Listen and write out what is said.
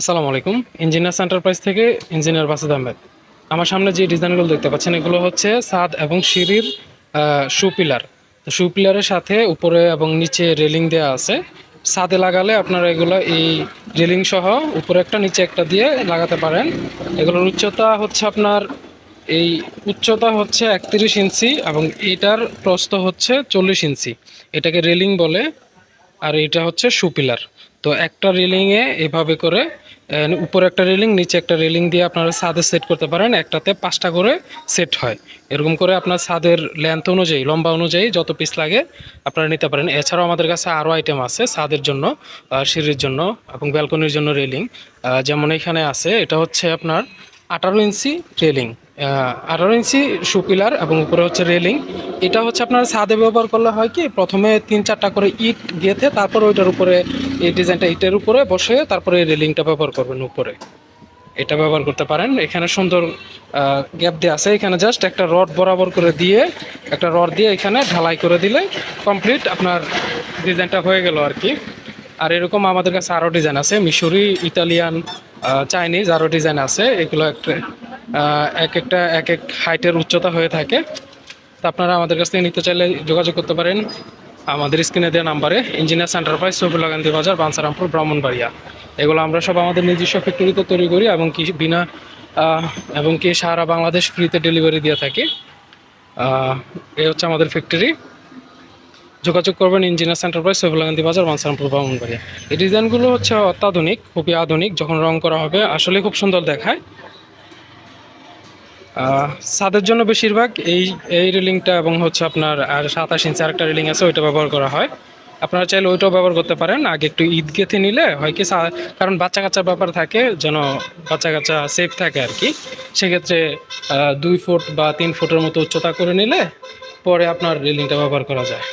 আসসালামু আলাইকুম। Engineers enterprise থেকে ইঞ্জিনিয়ার বাসিদ আহমেদ আমার সামনে যে ডিজাইনগুলো দেখতে পাচ্ছেন, এগুলো হচ্ছে সাদ এবং সিঁড়ির শু পিলার তো শু পিলারের সাথে উপরে এবং নিচে রেলিং দেওয়া আছে। ছাদে লাগালে আপনারা এগুলো এই রেলিং সহ উপরে একটা, নিচে একটা দিয়ে লাগাতে পারেন। এগুলোর উচ্চতা হচ্ছে আপনার, এই উচ্চতা হচ্ছে একত্রিশ ইঞ্চি এবং এটার প্রস্থ হচ্ছে চল্লিশ ইঞ্চি। এটাকে রেলিং বলে, আর এটা হচ্ছে সুপিলার তো একটা রেলিংয়ে এভাবে করে উপরে একটা রেলিং নিচে একটা রেলিং দিয়ে আপনারা ছাদে সেট করতে পারেন। একটাতে পাঁচটা করে সেট হয়। এরকম করে আপনার ছাদের লেন্থ অনুযায়ী, লম্বা অনুযায়ী যত পিস লাগে আপনারা নিতে পারেন। এছাড়াও আমাদের কাছে আরও আইটেম আছে ছাদের জন্য সিঁড়ির জন্য এবং ব্যালকনির জন্য রেলিং যেমন এখানে আছে, এটা হচ্ছে আপনার আঠারো ইঞ্চি রেলিং আঠারো ইঞ্চি সুপিলার এবং উপরে হচ্ছে রেলিং। এটা হচ্ছে আপনার ছাদে ব্যবহার করলে হয় কি, প্রথমে তিন চারটা করে ইট গেঁথে তারপর ওইটার উপরে, এই ডিজাইনটা ইটের উপরে বসে তারপরে রেলিংটা ব্যবহার করবেন উপরে। এটা ব্যবহার করতে পারেন। এখানে সুন্দর গ্যাপ দেওয়া আছে। এখানে জাস্ট একটা রড বরাবর করে দিয়ে, একটা রড দিয়ে এখানে ঢালাই করে দিলে কমপ্লিট আপনার ডিজাইনটা হয়ে গেল আর কি। আর এরকম আমাদের কাছে আরও ডিজাইন আছে। মিশরি ইটালিয়ান চাইনিজ আরও ডিজাইন আছে। এগুলো একটা এক একটা, এক এক হাইটের উচ্চতা হয়ে থাকে। তো আপনারা আমাদের কাছ থেকে নিতে চাইলে যোগাযোগ করতে পারেন আমাদের স্ক্রিনে দেওয়া নাম্বারে engineer center enterprise Safiulla Gandhi Bazar Bancharampur Brahmanbaria. এগুলো আমরা সব আমাদের নিজস্ব ফ্যাক্টরিতে তৈরি করি এবং কি বিনা এবং কি সারা বাংলাদেশ ফ্রিতে ডেলিভারি দিয়ে থাকি। এই হচ্ছে আমাদের ফ্যাক্টরি। যোগাযোগ করবেন engineer center enterprise Safiulla Gandhi Bazar Bancharampur Brahmanbaria. এই ডিজাইনগুলো হচ্ছে অত্যাধুনিক, খুবই আধুনিক, যখন রং করা হবে, আসলে খুব সুন্দর দেখায়। ছাদের জন্য বেশিরভাগ এই এই রেলিংটা এবং হচ্ছে আপনার আর সাতাশ ইঞ্চি আরেকটা রেলিং আছে, ওইটা ব্যবহার করা হয়। আপনারা চাইলে ওইটাও ব্যবহার করতে পারেন। আগে একটু ঈদ গেঁথে নিলে হয় কি কারণ বাচ্চা কাচ্চার ব্যাপার থাকে, যেন বাচ্চা কাচ্চা সেফ থাকে আর কি। সেক্ষেত্রে দুই ফুট বা তিন ফুটের মতো উচ্চতা করে নিলে পরে আপনার রেলিংটা ব্যবহার করা যায়।